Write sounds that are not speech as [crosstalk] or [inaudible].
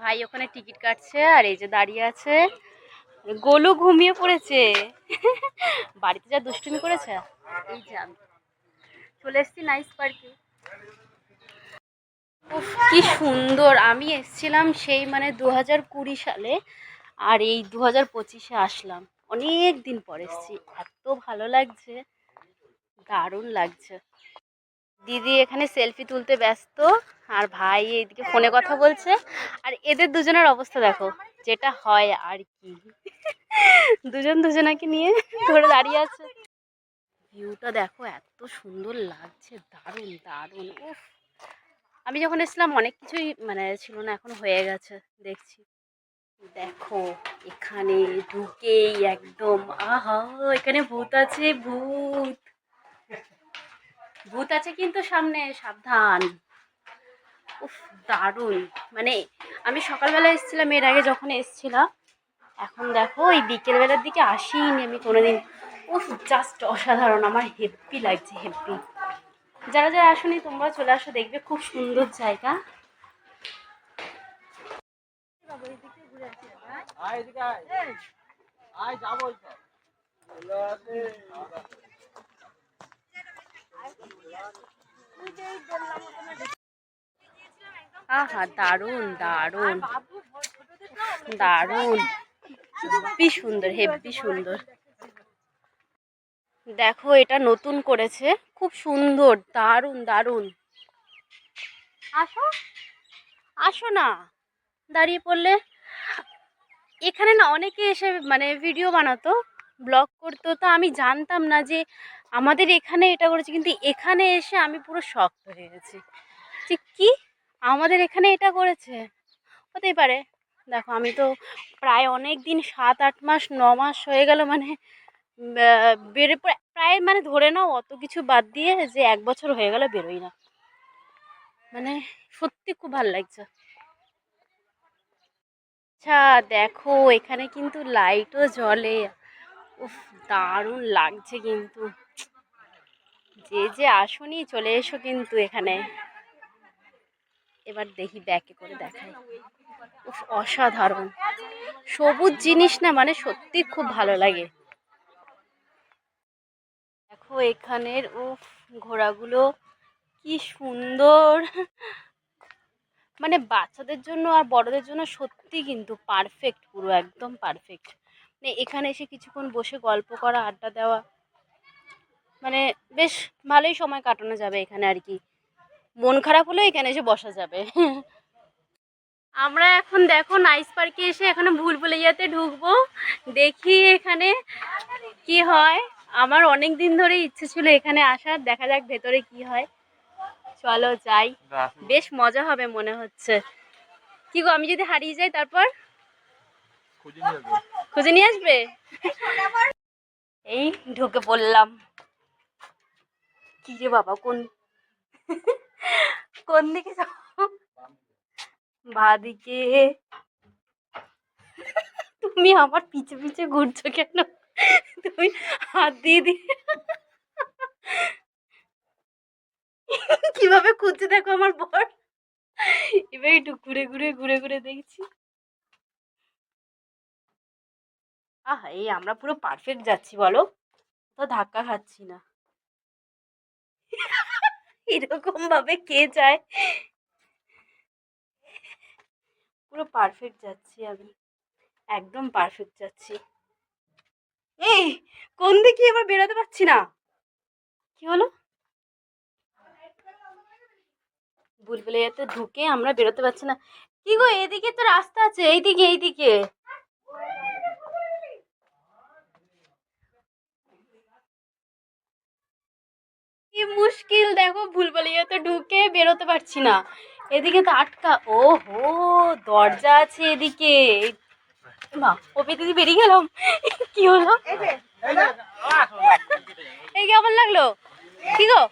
ভাই ওখানে টিকিট কাটছে আর এই যে দাঁড়িয়ে আছে। গোলু ঘুমিয়ে পড়েছে। [laughs] বাড়িতে যা দুষ্টুমি করেছে? এই যে আমি। চলে এসেছি নাইস পার্কে কি সুন্দর। আমি এসেছিলাম সেই মানে দু হাজার কুড়ি সালে আর এই দু হাজার পঁচিশে আসলাম। অনেক দিন পর এসেছি। এত ভালো লাগছে। দারুণ লাগছে। দিদি এখানে সেলফি তুলতে ব্যস্ত, আর ভাই এইদিকে ফোনে কথা বলছে। আর এদের দুজনের অবস্থা দেখো, যেটা হয় আর কি। দুজন দুজনাকে নিয়ে ধরে দাঁড়িয়ে আছে। ভিউটা দেখো, এত সুন্দর লাগছে, দারুণ দারুণ আমি যখন এসেছিলাম, অনেক কিছুই মানে ছিল না, এখন হয়ে গেছে, দেখছি। দেখো, এখানে ঢুকেই একদম, আহা, এখানে ভূত আছে, ভূত। ভূত আছে কিন্তু সামনে, সাবধান। উফ, দারুণ। মানে আমি সকালবেলা এসেছিলাম, এর আগে যখন এসেছিলাম, এখন দেখো, এই বিকেলবেলার দিকে আসিনি আমি কোনোদিন। উফ জাস্ট অসাধারণ, আমার হেব্বি লাগছে হেব্বি যারা যারা আসনি তোমরা চলে আসো, দেখবে খুব সুন্দর জায়গা। আয় যাব আহা, দারুণ দারুণ। দারুণ। হেব্বি সুন্দর হেব্বি সুন্দর। দেখো, এটা নতুন করেছে। খুব সুন্দর, দারুণ দারুণ। আসো। আসো না। দাঁড়িয়ে পড়লে। এখানে না অনেকে এসে মানে ভিডিও বানাতো ব্লগ করতো। তো আমি জানতাম না যে আমাদের এখানে এটা করেছে, কিন্তু এখানে এসে আমি পুরো শক্ত হয়ে গেছি। যে কি? আমাদের এখানে এটা করেছে? হতেই পারে। দেখো, আমি তো প্রায় অনেক দিন সাত, আট মাস, ন মাস হয়ে গেল মানে প্রায়- প্রায় মানে ধরে নাও, অত কিছু বাদ দিয়ে যে এক বছর হয়ে গেল বেরোই না। মানে সত্যি খুব ভালো লাগছে। আচ্ছা দেখো, এখানে কিন্তু লাইটও জ্বলে। উফ, দারুণ লাগছে কিন্তু। যে যে আসনি চলে এসো কিন্তু এখানে। এবার দেখি ব্যাকে করে দেখাই। অসাধারণ। সবুজ জিনিস না মানে সত্যি খুব ভালো লাগে। দেখো এখানের, উফ, ঘোড়াগুলো কি সুন্দর। মানে বাচ্চাদের জন্য আর বড়দের জন্য সত্যি কিন্তু পারফেক্ট পুরো একদম পারফেক্ট মানে এখানে এসে কিছুক্ষণ বসে গল্প করা, আড্ডা দেওয়া। মানে বেশ ভালোই সময় কাটানো যাবে এখানে আর কি। মন খারাপ হলেও এখানে এসে বসা যাবে। আমরা এখন দেখো নাইস পার্কে এসে এখানে ভুল ভুলাইয়াতে ঢুকবো। দেখি এখানে কি হয়। আমার অনেক দিন ধরে ইচ্ছে ছিল এখানে আসার দেখা যাক ভেতরে কি হয়। চলো যাই। বেশ মজা হবে মনে হচ্ছে। কি গো আমি যদি হারিয়ে যাই তারপর? খুঁজে নিয়ে যাবে খুঁজে নিয়ে আসবে? এই ঢুকে পড়লাম। কি রে বাবা, কোন কোন দিকে যাব? বাদিকে। তুমি আমার পিছে পিছে ঘুরছো কেন? তুমি হাত দিয়ে দিয়ে কীভাবে খুঁজছে দেখো আমার বর। এবার একটু ঘুরে ঘুরে ঘুরে ঘুরে দেখছি। আহা, এই আমরা পুরো পারফেক্ট যাচ্ছি বলো। তো ধাক্কা খাচ্ছি না। এরকম ভাবে কে যায়? পুরো পারফেক্ট যাচ্ছি আমি। একদম পারফেক্ট যাচ্ছি। এই, কোন দিকে এবার বেরোতে পারছি না? কি হলো? বুলবুলে যাতে ঢুকে আমরা বেরোতে পারছি না। কি গো, এদিকে তো রাস্তা আছে, এইদিকে এইদিকে। কি মুশকিল দেখো ভুল তো ঢুকে বেরোতে পারছি না। এদিকে তো আটকা ও হো দরজা আছে এদিকে। মা ওপি দিদি বেরিয়ে গেলাম। কি হলো? এই কেমন লাগল? কি গো?